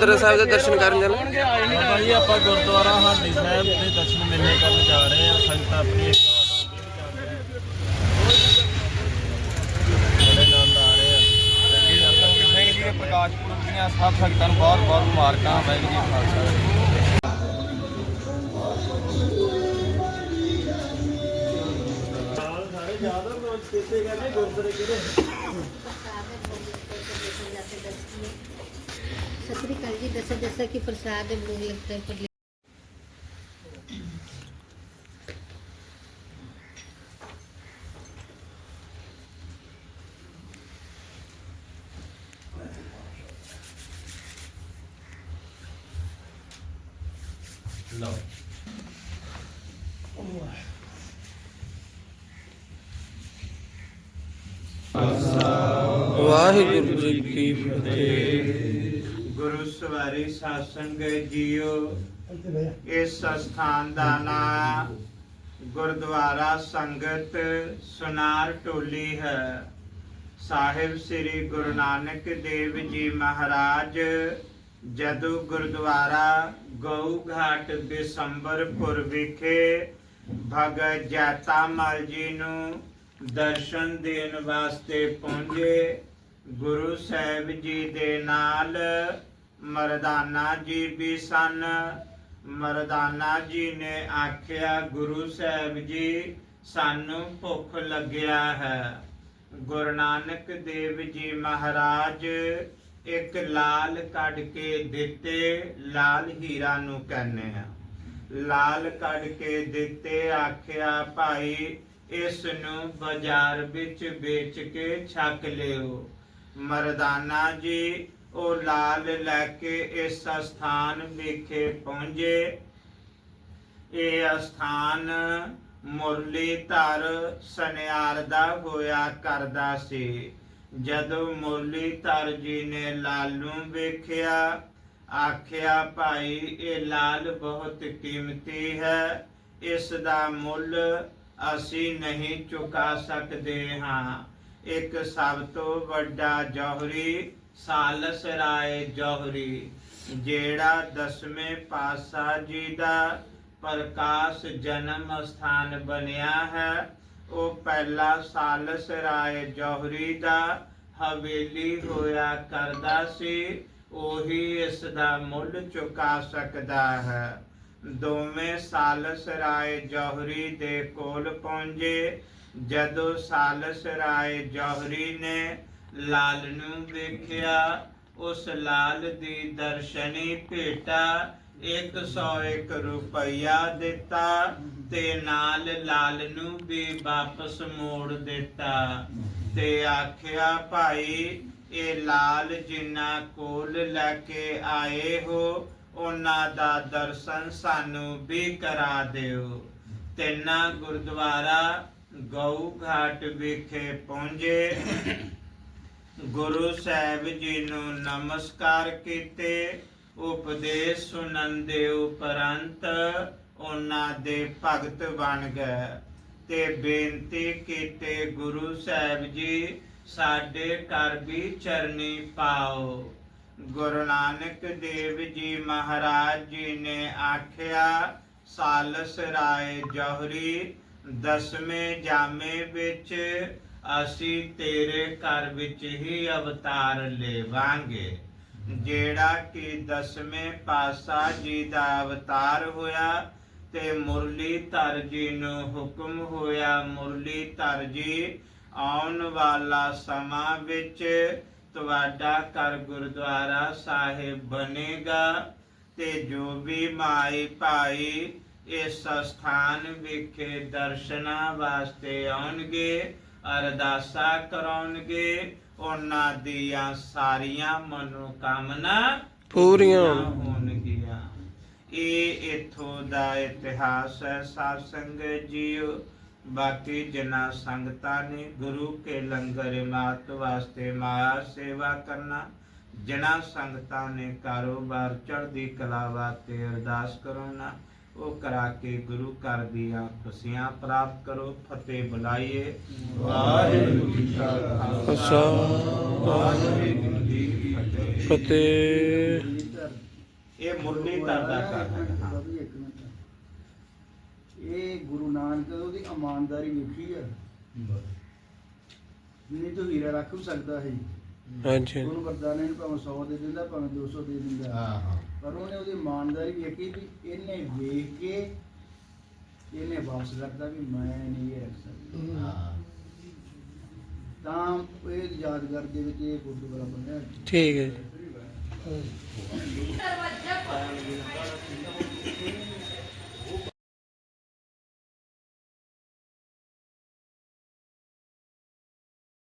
ਗੁਰਦੁਆਰਾ ਸਾਹਿਬ ਦੇ ਦਰਸ਼ਨ ਕਰਨ ਜਾਣਾ? ਜੀ ਆਪਾਂ ਗੁਰਦੁਆਰਾ ਹਾਡੀ ਸਾਹਿਬ ਦੇ ਦਰਸ਼ਨ ਮੇਲੇ ਕਰਨ ਜਾ ਰਹੇ ਹਾਂ। ਸੰਗਤ ਆਪਣੀ ਆ ਆ। ਸਿੰਘ ਜੀ ਦੇ ਪ੍ਰਕਾਸ਼ ਪੁਰਬ ਦੀਆਂ ਸਭ ਸੰਗਤਾਂ ਨੂੰ ਬਹੁਤ ਬਹੁਤ ਮੁਬਾਰਕਾਂ ਵਾਹਿਗੁਰੂ ਜੀ सत श्रीकाल जी दसा दसा की प्रसाद भोग लगता है पर ਵਾਹਿਗੁਰੂ ਜੀ ਕੀ ਫਤਿਹ ਗੁਰੂ ਸਵਾਰੀ ਸਾਸੰਗ ਜੀਓ। ਇਸ ਸਥਾਨ ਦਾ ਨਾਮ ਗੁਰਦੁਆਰਾ ਸੰਗਤ ਸੁਨਾਰ ਟੋਲੀ ਹੈ। ਸਾਹਿਬ ਸ੍ਰੀ ਗੁਰੂ ਨਾਨਕ ਦੇਵ ਜੀ ਮਹਾਰਾਜ ਜਦੋਂ ਗੁਰਦੁਆਰਾ ਗਊ ਘਾਟ ਬਿਸੰਬਰਪੁਰ ਵਿਖੇ ਭਗਤ ਜਾਤਾ ਮਲ ਜੀ ਨੂੰ ਦਰਸ਼ਨ ਦੇਣ ਵਾਸਤੇ ਪਹੁੰਚੇ ਗੁਰੂ ਸਾਹਿਬ ਜੀ ਦੇ ਨਾਲ ਮਰਦਾਨਾ ਜੀ ਵੀ ਸਨ। ਮਰਦਾਨਾ ਜੀ ਨੇ ਆਖਿਆ, ਗੁਰੂ ਸਾਹਿਬ ਜੀ, ਸਾਨੂੰ ਭੁੱਖ ਲੱਗਿਆ ਹੈ। ਗੁਰੂ ਨਾਨਕ ਦੇਵ ਜੀ ਮਹਾਰਾਜ ਇੱਕ ਲਾਲ ਕੱਢ ਕੇ ਦਿੱਤੇ, ਲਾਲ ਹੀਰਾ ਨੂੰ ਕਹਿੰਦੇ ਆ। ਲਾਲ ਕੱਢ ਕੇ ਦਿੱਤੇ, ਆਖਿਆ, ਭਾਈ, ਇਸ ਨੂੰ ਬਾਜ਼ਾਰ ਵਿੱਚ ਵੇਚ ਕੇ ਛਕ ਲਿਓ। ਮਰਦਾਨਾ ਜੀ ਉਹ ਲਾਲ ਲੈ ਕੇ ਇਸ ਸਥਾਨ ਵਿਖੇ ਪਹੁੰਚੇ। ਇਹ ਅਸਥਾਨ ਮੁਰਲੀ ਧਰ ਸਨਿਆਰ ਦਾ ਹੋਇਆ ਕਰਦਾ ਸੀ। ਜਦੋਂ ਮੁਰਲੀ ਧਰ ਜੀ ਨੇ ਲਾਲ ਨੂੰ ਵੇਖਿਆ, ਆਖਿਆ, ਭਾਈ, ਇਹ ਲਾਲ ਬਹੁਤ ਕੀਮਤੀ ਹੈ। ਇਸ ਦਾ ਮੁੱਲ ਅਸੀਂ ਨਹੀਂ ਚੁਕਾ ਸਕਦੇ ਹਾਂ। ਇੱਕ ਸਭ ਤੋਂ ਵੱਡਾ ਜੌਹਰੀ ਸਾਲਸ ਰਾਏ ਜੋਹਰੀ, ਜਿਹੜਾ ਦਸਵੇਂ ਪਾਤਸ਼ਾਹ ਜੀ ਦਾ ਪ੍ਰਕਾਸ਼ ਜਨਮ ਸਥਾਨ ਬਣਿਆ ਹੈ, ਉਹ ਪਹਿਲਾ ਸਾਲਸ ਰਾਏ ਜੋਹਰੀ ਦਾ ਹਵੇਲੀ ਹੋਇਆ ਕਰਦਾ ਸੀ, ਉਹੀ ਇਸ ਦਾ ਮੁੱਲ ਚੁਕਾ ਸਕਦਾ ਹੈ। ਦੋਵੇਂ ਸਾਲਸ ਰਾਏ ਜੋਹਰੀ ਦੇ ਕੋਲ ਪਹੁੰਚੇ, ਜਦੋਂ ਸਾਲਸ ਰਾਏ ਜੋਹਰੀ ਨੇ ਲਾਲ ਨੂੰ ਵੇਖਿਆ, ਉਸ ਲਾਲ ਦੀ ਦਰਸ਼ਨੀ ਭੇਟਾ 101 ਰੁਪਇਆ ਦਿੱਤਾ ਤੇ ਨਾਲ ਲਾਲ ਨੂੰ ਵੀ ਵਾਪਸ ਮੋੜ ਦਿੱਤਾ ਤੇ ਆਖਿਆ, ਭਾਈ, ਇਹ ਲਾਲ ਜਿਨ੍ਹਾਂ ਕੋਲ ਲੈ ਕੇ ਆਏ ਹੋ, ਉਹਨਾਂ ਦਾ ਦਰਸ਼ਨ ਸਾਨੂੰ ਵੀ ਕਰਾ ਦਿਓ। ਤਿੰਨਾ ਗੁਰਦੁਆਰਾ ਗਊ ਘਾਟ ਵਿਖੇ ਪਹੁੰਚੇ। ਗੁਰੂ ਸਾਹਿਬ ਜੀ ਨੂੰ ਨਮਸਕਾਰ ਕੀਤੇ, ਉਪਦੇਸ਼ ਸੁਣਨ ਦੇ ਉਪਰੰਤ ਉਹਨਾਂ ਦੇ ਭਗਤ ਬਣ ਗਏ ਤੇ ਬੇਨਤੀ ਕੀਤੇ, ਗੁਰੂ ਸਾਹਿਬ ਜੀ, ਸਾਡੇ ਘਰ ਵੀ ਚਰਨੀ ਪਾਓ। ਗੁਰੂ ਨਾਨਕ ਦੇਵ ਜੀ ਮਹਾਰਾਜ ਜੀ ਨੇ ਆਖਿਆ, ਸਾਲਸ ਰਾਏ ਜੋਹਰੀ ਦਸਵੇਂ ਜਾਮੇ ਵਿੱਚ ਅਸੀਂ ਤੇਰੇ ਘਰ ਵਿੱਚ ਹੀ ਅਵਤਾਰ ਲੇਵਾਂਗੇ। ਜਿਹੜਾ ਕਿ ਦਸਵੇਂ ਪਾਤਸ਼ਾਹ ਜੀ ਦਾ ਅਵਤਾਰ ਹੋਇਆ ਤੇ ਮੁਰਲੀ ਧਰ ਜੀ ਨੂੰ ਹੁਕਮ ਹੋਇਆ, ਮੁਰਲੀ ਧਰ ਜੀ ਆਉਣ ਵਾਲਾ ਸਮਾਂ ਵਿੱਚ ਤੁਹਾਡਾ ਘਰ ਗੁਰਦੁਆਰਾ ਸਾਹਿਬ ਬਣੇਗਾ ਤੇ ਜੋ ਵੀ ਮਾਈ ਭਾਈ ਇਸ ਸਥਾਨ ਵਿਖੇ ਦਰਸ਼ਨਾਂ ਵਾਸਤੇ ਆਉਣਗੇ ਅਰਦਾਸਾ ਕਰਾਉਣਗੇ ਉਹਨਾਂ ਦੀਆਂ ਸਾਰੀਆਂ ਮਨੋਕਾਮਨਾ ਪੂਰੀਆਂ ਹੋਣਗੀਆਂ। ਇਹ ਇਥੋਂ ਦਾ ਇਤਿਹਾਸ ਹੈ ਸਾਧ ਸੰਗਤ ਜੀਓ। ਬਾਕੀ ਜਨਾ ਸੰਗਤਾਂ ਨੇ ਗੁਰੂ ਕੇ ਲੰਗਰ ਮਾਤ ਵਾਸਤੇ ਮਾਇਆ ਸੇਵਾ ਕਰਨਾ ਜਨਾ ਸੰਗਤਾਂ ਨੇ ਕਾਰੋਬਾਰ ਚੜ੍ਹਦੀ ਕਲਾ ਵਾਸਤੇ ਅਰਦਾਸ ਕਰਾਉਣਾ ਉਹ ਕਰਾ ਕੇ ਗੁਰੂ ਘਰ ਦੀਆਂ ਖੁਸ਼ੀਆਂ ਪ੍ਰਾਪਤ ਕਰੋ ਫਤਿਹ ਬੁਲਾਈਏ। ਵਾਹਿਗੁਰੂ ਜੀ ਕਾ ਖਾਲਸਾ। ਵਾਹਿਗੁਰੂ ਜੀ ਕੀ ਫਤਿਹ। ਫਤਿਹ। ਇਹ ਦਾ ਹੈ। ਗੁਰੂ ਨਾਨਕ ਉਹਦੀ ਇਮਾਨਦਾਰੀ ਵੇਖੀ ਆ। ਨਹੀਂ ਤਾਂ ਹੀਰਾ ਰੱਖ ਵੀ ਸਕਦਾ ਹੈ ਹਾਂਜੀ ਗੁਰੂ ਵਰਦਾਨੇ ਨੂੰ ਭਾਵੇਂ 100 ਦੇ ਦਿੰਦਾ ਭਾਵੇਂ 200 ਦੇ ਦਿੰਦਾ। ਹਾਂ ਹਾਂ। ਪਰ ਉਹਨੇ ਉਹਦੀ ਇਮਾਨਦਾਰੀ ਵੇਖੀ ਵੀ ਇਹਨੇ ਵੇਖ ਕੇ ਇਹਨੇ ਵਾਪਸ ਕਰਦਾ ਵੀ ਮੈਂ ਨਹੀਂ ਇਹ ਰੱਖ ਸਕਦਾ। ਹਾਂ। ਤਾਂ ਇਹ ਯਾਦਗਾਰ ਦੇ ਵਿੱਚ ਇਹ ਗੁਰਦੁਆਰਾ ਬਣਿਆ। ਠੀਕ ਹੈ ਜੀ।